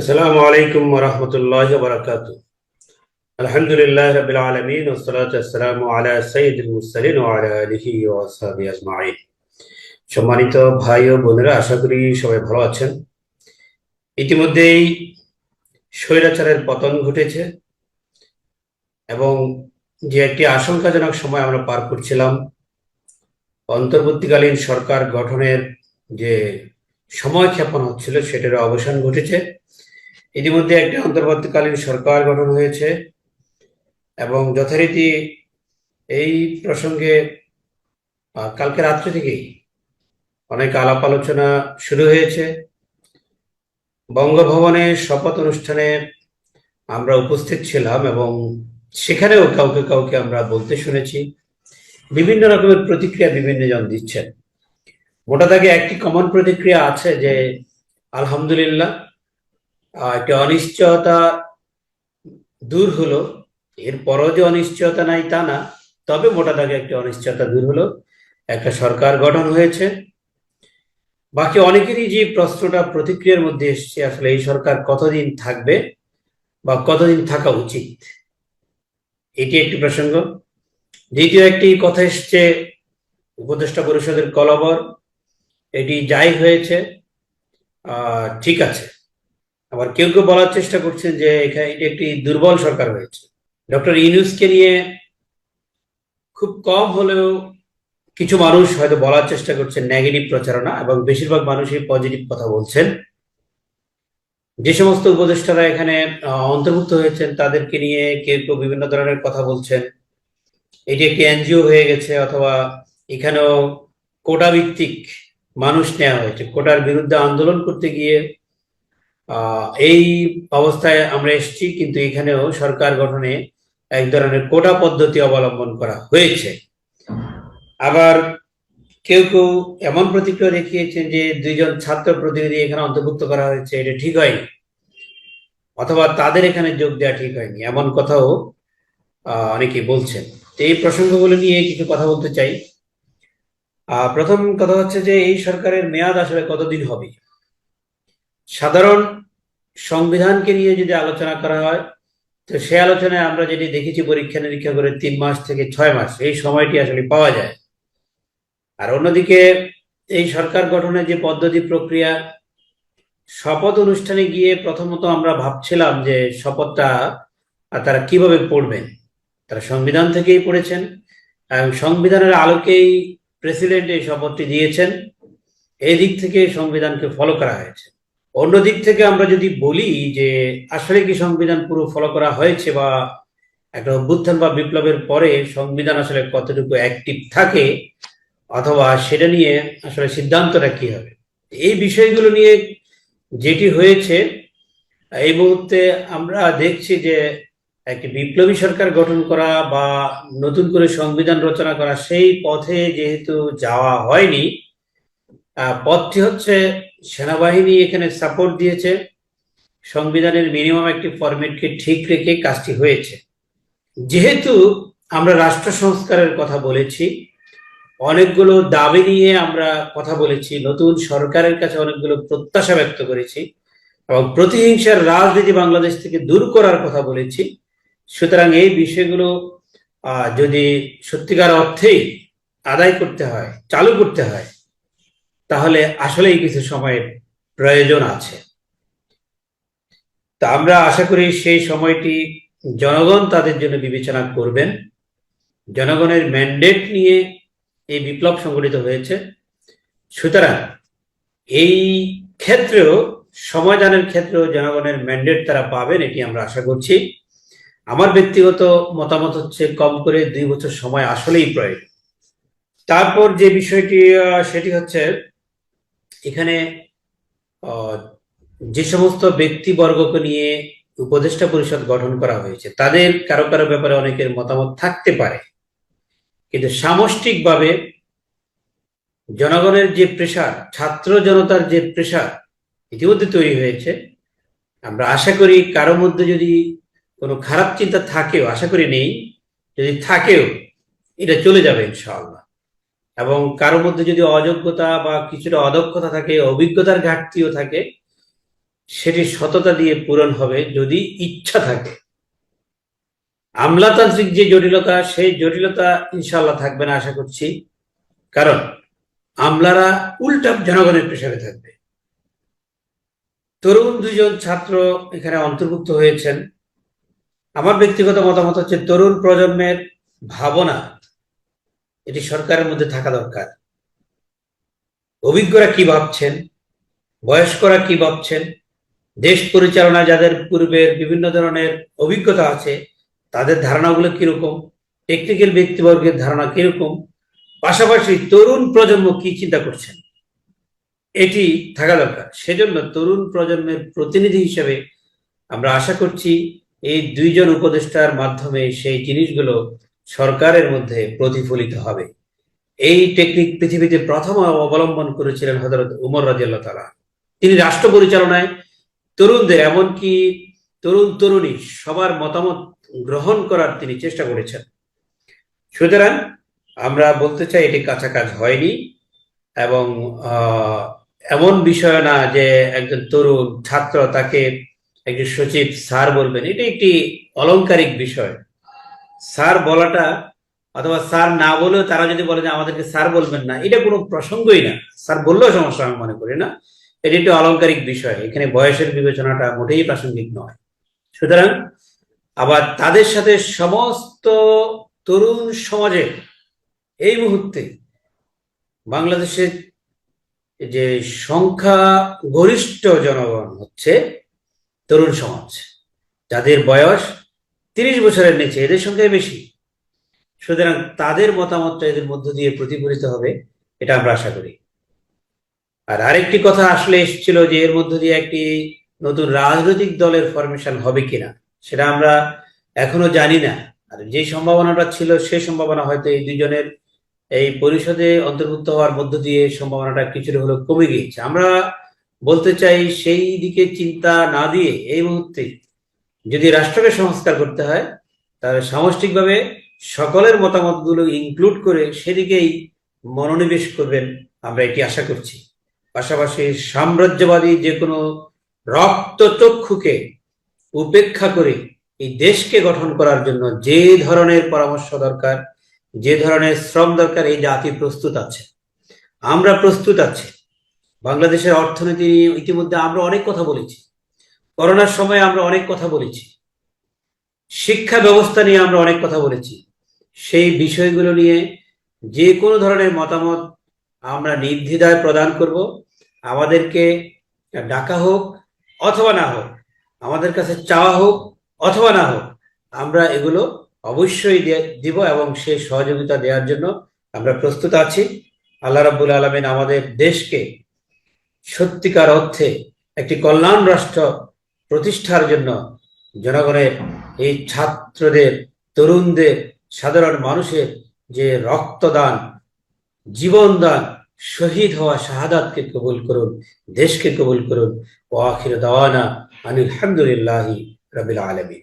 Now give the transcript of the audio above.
আসসালামু আলাইকুম ওরহমতুল্লাহ বারাকাত আলহামদুলিল্লাহ রাবিল আলমিন ওসলাত আসসালামু আলা সঈদুল আলা আলিহি ওয়া আসহাবিহি আজমাইন। সম্মানিত ভাই ও বোনেরা, আশা করি সবাই ভালো আছেন। ইতিমধ্যেই স্বৈরাচারের পতন ঘটেছে এবং যে একটি আশঙ্কাজনক সময় আমরা পার করছিলাম, অন্তর্বর্তীকালীন সরকার গঠনের যে সময় ক্ষেপণ হচ্ছিল সেটার অবসান ঘটেছে। ইতিমধ্যে একটি অন্তর্বর্তীকালীন সরকার গঠন হয়েছে এবং যথারীতি এই প্রসঙ্গে কালকে রাত্রে থেকেই অনেক আলাপ আলোচনা শুরু হয়েছে। বঙ্গভবনে শপথ অনুষ্ঠানে আমরা উপস্থিত ছিলাম এবং সেখানেও কাউকে কাউকে আমরা বলতে শুনেছি। বিভিন্ন রকমের প্রতিক্রিয়া বিভিন্ন জন দিচ্ছেন। মোটা দাগে একটি কমন প্রতিক্রিয়া আছে যে, আলহামদুলিল্লাহ একটি অনিশ্চয়তা দূর হলো, এরপরও যে অনিশ্চয়তা নাই তা না, তবে মোটা দাগে একটি অনিশ্চয়তা দূর হলো। একটা সরকার গঠন হয়েছে। বাকি অনেকেরই যে প্রশ্নটা, প্রতিক্রিয়ার মধ্যে এসছে, আসলে এই সরকার কতদিন থাকবে বা কতদিন থাকা উচিত? এটি একটি প্রসঙ্গ। দ্বিতীয় একটি কথা এসছে, উপদেষ্টা পরিষদের কলবর। এটি যাই হয়েছে ঠিক আছে। আবার কেউ কেউ বলার চেষ্টা করছেন যে এখানে এটি একটি দুর্বল সরকার হয়েছে। ডক্টর ইউনুসকে নিয়ে খুব কম হলেও কিছু মানুষ হয়তো বলার চেষ্টা করছেন নেগেটিভ প্রচারণা এবং বেশিরভাগ মানুষই পজিটিভ কথা বলছেন। যে সমস্ত উপদেষ্টারা এখানে অন্তর্ভুক্ত হয়েছেন, তাদেরকে নিয়ে কেউ কেউ বিভিন্ন ধরনের কথা বলছেন। এটি একটি এনজিও হয়ে গেছে অথবা এখানেও কোটা ভিত্তিক মানুষ নেওয়া হয়েছে। কোটার বিরুদ্ধে আন্দোলন করতে গিয়ে এই অবস্থায় আমরা এসেছি কিন্তু এখানেও সরকার গঠনে এক ধরনের কোটা পদ্ধতি অবলম্বন করা হয়েছে। আবার কেউ কেউ এমন প্রতিক্রিয়া দেখিয়েছেন যে দুইজন ছাত্র প্রতিনিধি এখানে অন্তর্ভুক্ত করা হয়েছে এটা ঠিক হয়নি অথবা তাদের এখানে যোগ দেওয়া ঠিক হয়নি এমন কথাও আহ, অনেকেই বলছেন। এই প্রসঙ্গগুলো নিয়ে কিছু কথা বলতে চাই। প্রথম কথা হচ্ছে যে এই সরকারের মেয়াদ আসলে কতদিন হবে? সাধারণ সংবিধানকে নিয়ে যদি আলোচনা করা হয়, তো সে আলোচনায় আমরা যেটি দেখেছি পরীক্ষা নিরীক্ষা করে তিন মাস থেকে ছয় মাস, এই সময়টি আসলে পাওয়া যায়। আর অন্যদিকে এই সরকার গঠনের যে পদ্ধতি প্রক্রিয়া, শপথ অনুষ্ঠানে গিয়ে প্রথমত আমরা ভাবছিলাম যে শপথটা তারা কীভাবে পড়বেন? তারা সংবিধান থেকেই পড়েছেন এবং সংবিধানের আলোকেই প্রেসিডেন্ট এই শপথটি দিয়েছেন। এই দিক থেকে সংবিধানকে ফলো করা হয়েছে। অন্য দিক থেকে আমরা যদি বলি যে আসলে কি সংবিধান পুরো ফলো করা হয়েছে বা একটা অভ্যুত্থান বা বিপ্লবের পরে সংবিধান আসলে কতটুকু অ্যাক্টিভ থাকে, অথবা সেটা নিয়ে আসলে সিদ্ধান্তটা কি হবে? এই বিষয়গুলো নিয়ে যেটি হয়েছে, এই মুহূর্তে আমরা দেখছি যে একটি বিপ্লবী সরকার গঠন করা বা নতুন করে সংবিধান রচনা করা সেই পথে যেহেতু যাওয়া হয়নি পথটি হচ্ছে সেনাবাহিনী এখানে সাপোর্ট দিয়েছে। সংবিধানের মিনিমাম একটি ফরম্যাটকে ঠিক রেখে কাজটি হয়েছে। যেহেতু আমরা রাষ্ট্র সংস্কারের কথা বলেছি, অনেকগুলো দাবি নিয়ে আমরা কথা বলেছি, নতুন সরকারের কাছে অনেকগুলো প্রত্যাশা ব্যক্ত করেছি এবং প্রতিহিংসার রাজনীতি বাংলাদেশ থেকে দূর করার কথা বলেছি। সুতরাং এই বিষয়গুলো যদি সত্যিকার অর্থেই আদায় করতে হয়, চালু করতে হয় তাহলে আসলেই কিছু সময়ের প্রয়োজন আছে। তা আমরা আশা করি সেই সময়টি জনগণ তাদের জন্য বিবেচনা করবেন। জনগণের ম্যান্ডেট নিয়ে এই বিপ্লব সংগঠিত হয়েছে। সুতরাং এই ক্ষেত্রেও সমাধানের ক্ষেত্রেও জনগণের ম্যান্ডেট তারা পাবেন, এটি আমরা আশা করছি। আমার ব্যক্তিগত মতামত হচ্ছে, কম করে দুই বছর সময় আসলেই প্রয়োজন। তারপর যে বিষয়টি সেটি হচ্ছে এখানে যে সমস্ত ব্যক্তিবর্গকে নিয়ে উপদেষ্টা পরিষদ গঠন করা হয়েছে, তাদের কারও কারও ব্যাপারে অনেকের মতামত থাকতে পারে। কিন্তু সামষ্টিকভাবে জনগণের যে প্রেশার ছাত্র জনতার যে প্রেশার ইতিমধ্যে তৈরি হয়েছে, আমরা আশা করি কারও মধ্যে যদি কোনো খারাপ চিন্তা থাকেও, আশা করি নেই, যদি থাকেও, এটা চলে যাবে ইনশাআল্লাহ। এবং কারোর মধ্যে যদি অযোগ্যতা বা কিছুটা অদক্ষতা থাকে, অভিজ্ঞতার ঘাটতিও থাকে, সেটি সততা দিয়ে পূরণ হবে যদি ইচ্ছা থাকে। আমলাতান্ত্রিক যে জটিলতা, সেই জটিলতা ইনশাল্লাহ থাকবে না আশা করছি। কারণ আমলারা উল্টা জনগণের প্রেসারে থাকবে। তরুণ দুজন ছাত্র এখানে অন্তর্ভুক্ত হয়েছেন। আমার ব্যক্তিগত মতামত হচ্ছে তরুণ প্রজন্মের ভাবনা এটি সরকারের মধ্যে থাকা দরকার। অভিজ্ঞরা কি ভাবছেন? বয়স্করা কি ভাবছেন? দেশ পরিচালনা যাদের পূর্বের বিভিন্ন ধরনের অভিজ্ঞতা আছে, তাদের ধারণাগুলো কীরকম? টেকনিক্যাল ব্যক্তিবর্গের ধারণা কীরকম? পাশাপাশি তরুণ প্রজন্ম কি চিন্তা করছেন? এটি থাকা দরকার। সেজন্য তরুণ প্রজন্মের প্রতিনিধি হিসেবে আমরা আশা করছি, এই দুইজন উপদেষ্টার মাধ্যমে সেই জিনিসগুলো সরকারের মধ্যে প্রতিফলিত হবে। এই টেকনিক পৃথিবীতে প্রথম অবলম্বন করেছিলেন হজরত উমর রাজিয়াল্লাহ তালা তিনি রাষ্ট্র পরিচালনায় তরুণদের এমনকি তরুণ তরুণী সবার মতামত গ্রহণ করার তিনি চেষ্টা করেছেন। সুতরাং আমরা বলতে চাই এটি কাছা কাজ হয়নি এবং এমন বিষয় না যে একজন তরুণ ছাত্র তাকে একজন সচিব স্যার বলবেন। এটি একটি অলংকারিক বিষয়। স্যার বলাটা অথবা স্যার না বলেও তারা যদি বলে যে আমাদেরকে স্যার বলবেন না, এটা কোনো প্রসঙ্গই না। স্যার বললেও সমস্যা, আমি মনে করি না। এটি একটি অলংকারিক বিষয়। এখানে বয়সের বিবেচনাটা মোটেই প্রাসঙ্গিক নয়। সুতরাং আবার তাদের সাথে সমস্ত তরুণ সমাজের এই মুহূর্তে বাংলাদেশের যে সংখ্যা গরিষ্ঠ জনগণ হচ্ছে তরুণ সমাজ, যাদের বয়স তিরিশ বছরের নিচে এদের সংখ্যাই বেশি। সুতরাং তাদের মতামতটা এদের মধ্য দিয়ে প্রতিফলিত হবে, এটা আমরা আশা করি। আর আরেকটি কথা আসলে এসেছিল যে এর মধ্য দিয়ে একটি নতুন রাজনৈতিক দলের ফরমেশন হবে কিনা, সেটা আমরা এখনও জানি না। আর যে সম্ভাবনাটা ছিল, সে সম্ভাবনা হয়তো এই দুজনের এই পরিষদে অন্তর্ভুক্ত হওয়ার মধ্য দিয়ে সম্ভাবনাটা কিছুটা হলেও কমে গিয়েছে। আমরা বলতে চাই সেই দিকে চিন্তা না দিয়ে এই মুহূর্তে যদি রাষ্ট্রকে সংস্কার করতে হয়, তাহলে সামষ্টিকভাবে সকলের মতামতগুলো ইনক্লুড করে সেদিকেই মনোনিবেশ করবেন আমরা এটি আশা করছি। পাশাপাশি সাম্রাজ্যবাদী যে কোনো রক্তচক্ষুকে উপেক্ষা করে এই দেশকে গঠন করার জন্য যে ধরনের পরামর্শ দরকার, যে ধরনের শ্রম দরকার, এই জাতি প্রস্তুত আছে। আমরা প্রস্তুত আছি। বাংলাদেশের অর্থনীতি ইতিমধ্যে আমরা অনেক কথা বলেছি। করোনার সময় আমরা অনেক কথা বলেছি। শিক্ষা ব্যবস্থা নিয়ে আমরা অনেক কথা বলেছি। সেই বিষয়গুলো নিয়ে যে কোনো ধরনের মতামত আমরা নির্দ্বিধায় প্রদান করব। আমাদেরকে ডাকা হোক অথবা না হোক, আমাদের কাছে চাওয়া হোক অথবা না হোক, আমরা এগুলো অবশ্যই দিব এবং সেই সহযোগিতা দেওয়ার জন্য আমরা প্রস্তুত আছি। আল্লাহ রাব্বুল আলমিন আমাদের দেশকে সত্যিকার অর্থে একটি কল্যাণ রাষ্ট্র প্রতিষ্ঠার জন্য জনগণের এই ছাত্রদের, তরুণদের, সাধারণ মানুষের যে রক্তদান, জীবনদান শহীদ হওয়া শাহাদাতকে কবুল করুন, দেশকে কবুল করুন, ও আখির দাওয়ানা আনিল হামদুলিল্লাহি রাবিল আলমী